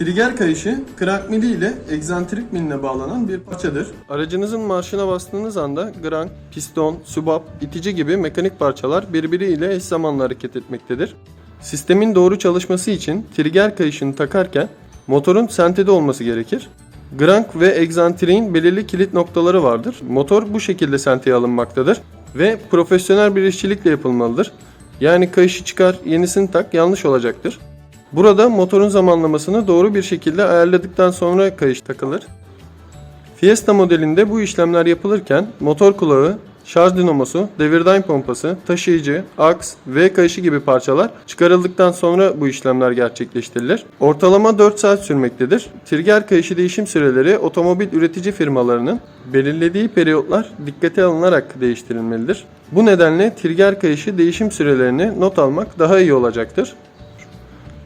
Trigger kayışı krank mili ile egzantrik miline bağlanan bir parçadır. Aracınızın marşına bastığınız anda grank, piston, subap, itici gibi mekanik parçalar birbiriyle eş zamanlı hareket etmektedir. Sistemin doğru çalışması için trigger kayışını takarken motorun sentede olması gerekir. Grank ve egzantriğin belirli kilit noktaları vardır. Motor bu şekilde senteye alınmaktadır ve profesyonel bir işçilikle yapılmalıdır. Yani kayışı çıkar, yenisini tak yanlış olacaktır. Burada motorun zamanlamasını doğru bir şekilde ayarladıktan sonra kayış takılır. Fiesta modelinde bu işlemler yapılırken motor kulağı, şarj dinamosu, devirdaim pompası, taşıyıcı, aks, V kayışı gibi parçalar çıkarıldıktan sonra bu işlemler gerçekleştirilir. Ortalama 4 saat sürmektedir. Trigger kayışı değişim süreleri otomobil üretici firmalarının belirlediği periyotlar dikkate alınarak değiştirilmelidir. Bu nedenle trigger kayışı değişim sürelerini not almak daha iyi olacaktır.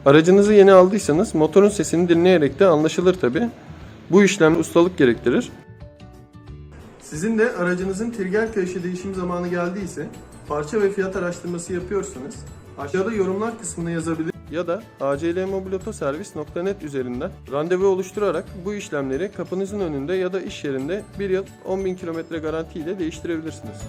Aracınızı yeni aldıysanız motorun sesini dinleyerek de anlaşılır tabi. Bu işlem ustalık gerektirir. Sizin de aracınızın trigger kayışı değişim zamanı geldiyse parça ve fiyat araştırması yapıyorsanız aşağıda yorumlar kısmına yazabilir ya da aclmobilotoservis.net üzerinden randevu oluşturarak bu işlemleri kapınızın önünde ya da iş yerinde bir yıl 10.000 kilometre garanti değiştirebilirsiniz.